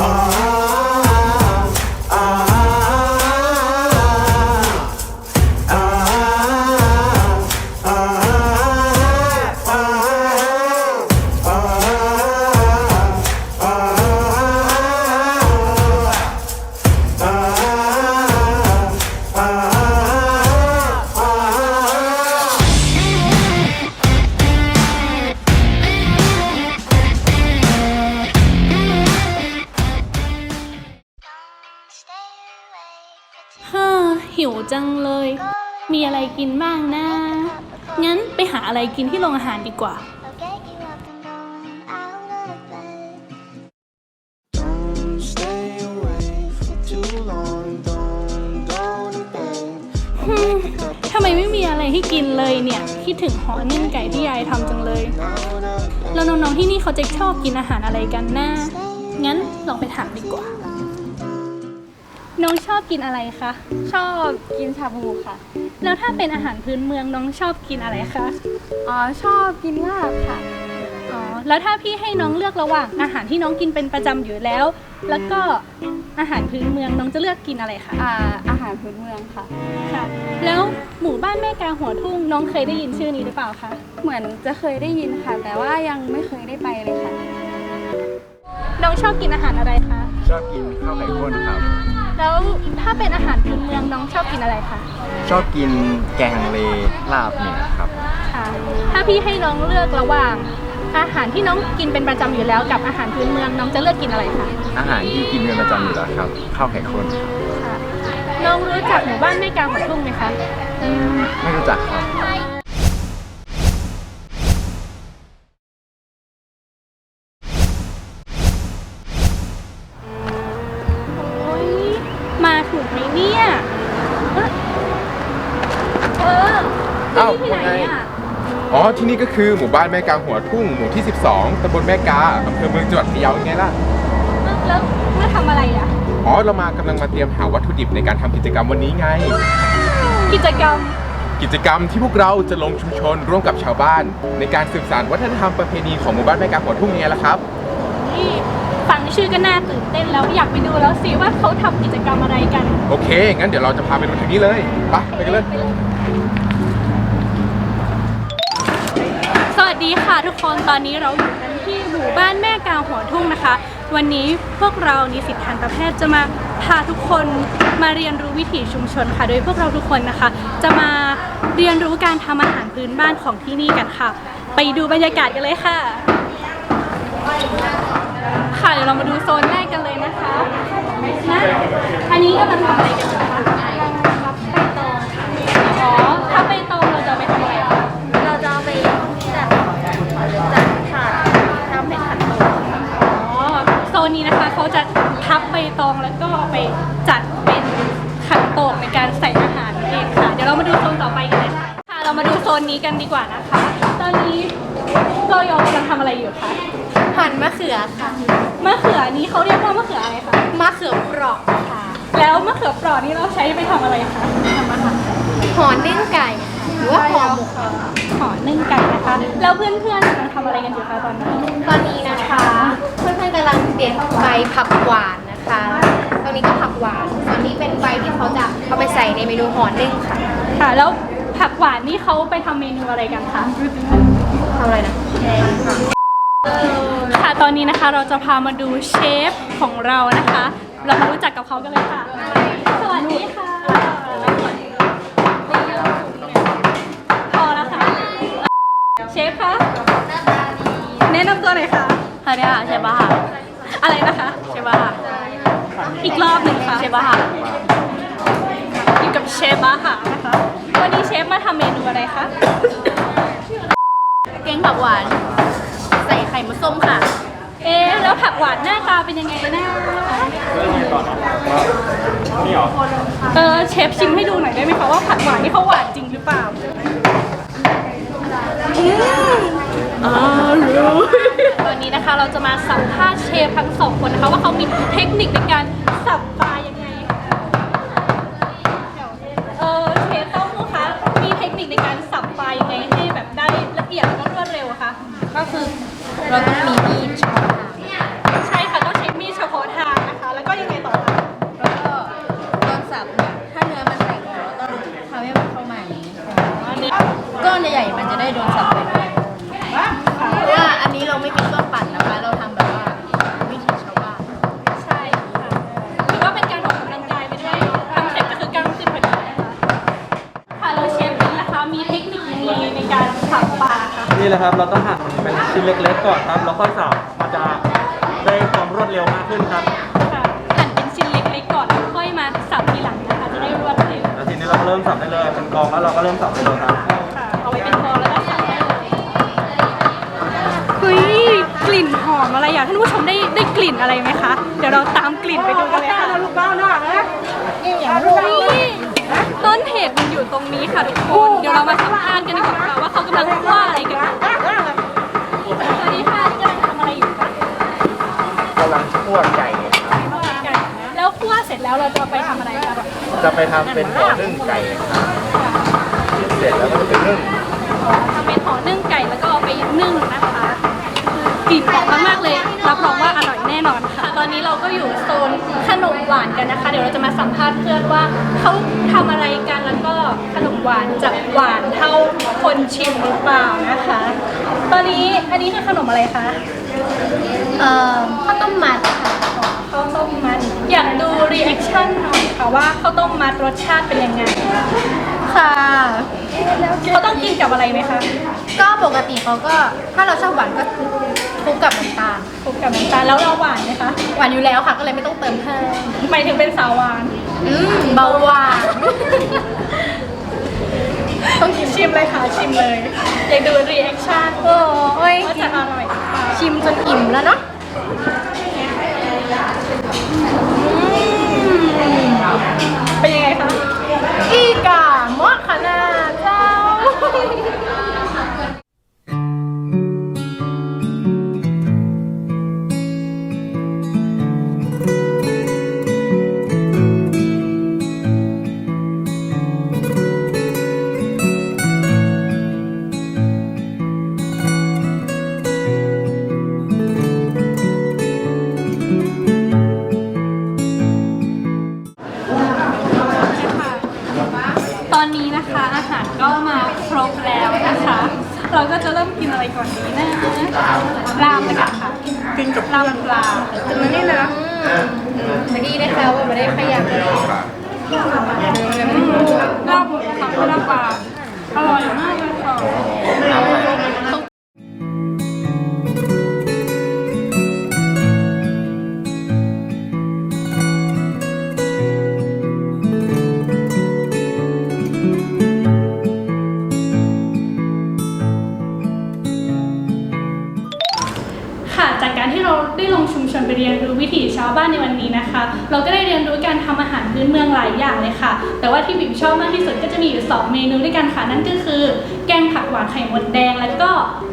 ฮ่า วจังเลย มีอะไรกินบ้างนะ งั้นไปหาอะไรกินที่โรงอาหารดีกว่า I'll get you up and going out of bed. Don't stay awake for too long. Don't go to bed. ฮึมทำไมไม่มีอะไรให้กินเลยเนี่ย คิดถึงหอนึ่งไก่ที่ยายทำจังเลย แล้วน้องๆที่นี่เขาจะชอบกินอาหารอะไรกันนะ งั้นลองไปถามดีกว่า น้องชอบกินอะไรคะ ชอบกินชาบูค่ะ แล้วถ้าเป็นอาหารพื้นเมืองน้องชอบกินอะไรคะ อ๋อชอบกินลาบค่ะ อ๋อ แล้วถ้าพี่ให้น้องเลือกระหว่างอาหารที่น้องกินเป็นประจำอยู่แล้ว แล้วก็อาหารพื้นเมืองน้องจะเลือกกินอะไรคะอ่าอาหารพื้นเมืองค่ะ ค่ะ แล้วหมู่บ้านแม่กาหัวทุ่งน้องเคยได้ยินชื่อนี้หรือเปล่าคะ เหมือนจะเคยได้ยินค่ะ แต่ว่ายังไม่เคยได้ไปเลยค่ะ น้องชอบกินอาหารอะไรคะ ชอบกินข้าวไข่ข้นครับ แล้วถ้าเป็นอาหารพื้นเมืองน้องชอบกินอะไรคะชอบกินแกงฮังเลลาบเนี่ยครับ ค่ะ ถ้าพี่ให้น้องเลือกระหว่าง อาหารที่น้องกินเป็นประจำอยู่แล้วกับอาหารพื้นเมืองน้องจะเลือกกินอะไรคะอาหารที่กินเป็นประจำอยู่แล้วครับข้าวไข่ข้นครับค่ะ น้องรู้จักหมู่บ้านแม่กาหัวทุ่งไหมคะอืมไม่รู้จักครับ อ๋อ ที่นี่ก็คือหมู่บ้านแม่กาหัวทุ่งหมู่ที่ 12ตำบลแม่กาอำเภอเมืองจังหวัดพะเยายังไงล่ะ แล้วมาทำอะไรอะ อ๋อ เรามากำลังมาเตรียมหาวัตถุดิบในการทำกิจกรรมวันนี้ไง กิจกรรม กิจกรรมที่พวกเราจะลงชุมชนร่วมกับชาวบ้าน ในการสืบสานวัฒนธรรมประเพณีของหมู่บ้านแม่กาหัวทุ่งยังไงล่ะครับนี่ฟังชื่อก็น่าตื่นเต้นแล้วอยากไปดูแล้วสิว่าเขาทำกิจกรรมอะไรกัน โอเค งั้นเดี๋ยวเราจะพาไปดูทางนี้เลย ไปไปกันเลยสวัส ดีค่ะทุกคนตอนนี้เราอยู่กันที่หมู่บ้านแม่กาหัวทุ่งนะคะ วันนี้พวกเรานิสิตทันตแพทย์จะมาพาทุกคนมาเรียนรู้วิถีชุมชนค่ะ โดยพวกเราทุกคนนะคะ จะมาเรียนรู้การทำอาหารพื้นบ้านของที่นี่กันค่ะ ไปดูบรรยากาศกันเลยค่ะ ค่ะเดี๋ยวเรามาดูโซนแรกกันเลยนะคะนะอันนี้กำลังทำอะไรกันอยู่คะรับใบตองอ๋อถ้าใบตองเราจะเอาไปทำอะไรคะ เราจะเอาไปจัดจัดถาดทำเป็นขันโตก อ๋อโซ นนี้นะคะเขาจะทับใบตองแล้วก็เอาไปจัดเป็นขันโตกในการใส่อาหารนั่นเองค่ะ เดี๋ยวเรามาดูโซนต่อไปกันเลยค่ะค่ะ เรามาดูโซนนี้กันดีกว่านะคะ ตอนนี้โจยอกำลังทำอะไรอยู่คะหั่นมะเขือค่ะ มะเขือนี้เขาเรียกว่ามะเขืออะไรคะมะเขือเปราะค่ะ แล้วมะเขือเปราะนี้เราใช้ไปทำอะไรคะทำอาหารหอนึ่งไก่ค่ะหรือว่าห่อหมกห่อนึ่งไก่นะคะ แล้วเพื่อนๆกำลังทำอะไรกันอยู่คะตอนนี้ ตอนนี้นะคะ เพื่อนๆกำลังเตรียมใบผักหวานนะคะ ตรงนี้ก็ผักหวาน ส่วนนี้เป็นใบที่เขาจะเอาไปใส่ในเมนูห่อนึ่งค่ะค่ะ แล้วผักหวานนี่เขาไปทำเมนูอะไรกันคะทำอะไรนะค่ะตอนนี้นะคะเราจะพามาดูเชฟของเรานะคะ เรามารู้จักกับเขากันเลยค่ะ สวัสดีค่ะ พอแล้วค่ะ เชฟคะ แนะนำตัวหน่อย ค่ะสวัสดีค่ะเชฟบ้าอะไรนะคะเชฟบ้าอีกรอบหนึ่งค่ะเชฟบ้าอยู่กับเชฟบ้าค่ะนะคะวันนี้เชฟมาทำเมนูอะไรคะแกงผักหวาน ใส่ไข่มะส้มค่ะ เอ๊ะแล้วผักหวานหน้าตาเป็นยังไงนะเออเชฟชิมให้ดูหน่อยได้ไหมคะว่าผักหวานนี่เขาหวานจริงหรือเปล่าอ๋อรู้ ตอนนี้นะคะเราจะมาสัมภาษณ์เชฟทั้งสองคนนะคะว่าเขามีเทคนิคในการสับปลายังไงเออเชฟต้าหู้คะมีเทคนิคในการสับปลายังไงให้แบบได้ละเอียดแล้วก็รวดเร็วอะคะก็คือเราต้องมีมีดช้อง เลยครับ เราต้องหั่นเป็นชิ้นเล็กๆก่อนครับ แล้วค่อยสับมันจะได้ความรวดเร็วมากขึ้นครับ ค่ะหั่นเป็นชิ้นเล็กๆก่อนแล้วค่อยมาสับทีหลังนะคะ จะได้รวดเร็วแล้วทีนี้เราก็เริ่มสับได้เลยเป็นกองแล้วเราก็เริ่มสับได้เลยครับ ค่ะ เอาไว้เป็นกองแล้วก็สับได้เลยเฮ้ยกลิ่นหอมอะไรอยากให้ท่านผู้ชมได้ได้กลิ่นอะไรไหมคะ เดี๋ยวเราตามกลิ่นไปดูกันเลยค่ะ ลูกบ้านนะ ต้นเหตุมันอยู่ตรงนี้ค่ะทุกคน เดี๋ยวเรามาสัมภาษณ์กันดีกว่าค่ะว่าเขากำลังว่าอะไรกันอยู่สวัสดีค่ะที่กำลังทำอะไรอยู่คะกำลังคั่วไก่ครับแล้วคั่วเสร็จแล้วเราจะเอาไปทำอะไรคะจะไปทำเป็นห่อนึ่งไก่ครับเสร็จแล้วก็จะไปนึ่ง ทำเป็น ขนมหวานกันนะคะ เดี๋ยวเราจะมาสัมภาษณ์เพื่อนว่าเขาทำอะไรกันแล้วก็ขนมหวานจะหวานเท่าคนชิมหรือเปล่านะคะ ตอนนี้อันนี้คือขนมอะไรคะเอ่อข้าวต้มมัดค่ะข้าวต้มมัดอยากดูรีแอคชั่นหน่อยค่ะว่าข้าวต้มมัดรสชาติเป็นยังไงค่ะเขาต้องกินกับอะไรไหมคะก็ปกติเขาก็ถ้าเราชอบหวานก็คลุกกับน้ำตาลคลุกกับน้ำตาลแล้วเราหวานไหมคะหวานอยู่แล้วค่ะก็เลย ถึงเป็นสาวหวานอืมเบาหวาน ต้องชิมเลยค่ะชิมเลยอยากดูรีแอคชั่นโอ้ยว่าจะอร่อยหรือเปล่า ชิมจนอิ่มแล้วเนาะ ครบแล้วนะคะ เราก็จะเริ่มกินอะไรก่อนดีนะลาบเลยค่ะกินกับลาบปลาถึงนั้นนี่นะพอดีนะคะว่าไม่ได้ขยับเลยลาบหมูค่ะลาบปลาอร่อยมากเลยค่ะ จากการที่เราได้ลงชุมชนไปเรียนรู้วิถีชาวบ้านในวันนี้นะคะ เราก็ได้เรียนรู้การทำอาหารพื้นเมืองหลายอย่างเลยค่ะ แต่ว่าที่บิ่มชอบมากที่สุดก็จะมีอยู่สองเมนูด้วยกันค่ะ นั่นก็คือ แกงผักหวานไข่มดแดง แล้วก็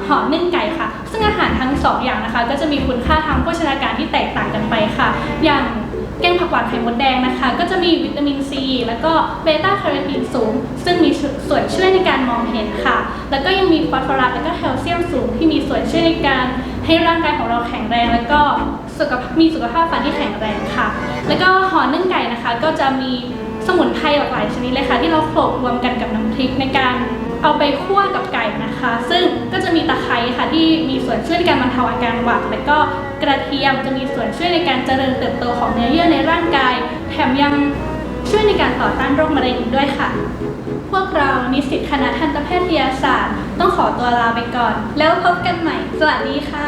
ห่อนึ่งไก่ค่ะ ซึ่งอาหารทั้งสองอย่างนะคะ ก็จะมีคุณค่าทางโภชนาการที่แตกต่างกันไปค่ะ อย่างแกงผักหวานไข่มดแดงนะคะ ก็จะมีวิตามินซีแล้วก็เบต้าแคโรทีนสูง ซึ่งมีส่วนช่วยในการมองเห็นค่ะ แล้วก็ยังมีฟอสฟอรัสและก็แคลเซียมสูงที่มีส่วนช่วยในการ ให้ร่างกายของเราแข็งแรง แล้วก็สุขภาพมีสุขภาพฟันที่แข็งแรงค่ะ แล้วก็ห่อนึ่งไก่นะคะ ก็จะมีสมุนไพรหลากหลายชนิดเลยค่ะ ที่เราโขลกรวมกันกับน้ำพริกในการเอาไปคั่วกับไก่นะคะ ซึ่งก็จะมีตะไคร้ค่ะที่มีส่วนช่วยในการบรรเทาอาการหวัด และก็กระเทียมจะมีส่วนช่วยในการเจริญเติบโตของเนื้อเยื่อในร่างกาย แถมยังช่วยในการต่อต้านโรคมะเร็งอีกด้วยค่ะ พวกเรานิสิตคณะทันตแพทยศาสตร์ ต้องขอตัวลาไปก่อน แล้วพบกันใหม่ สวัสดีค่ะ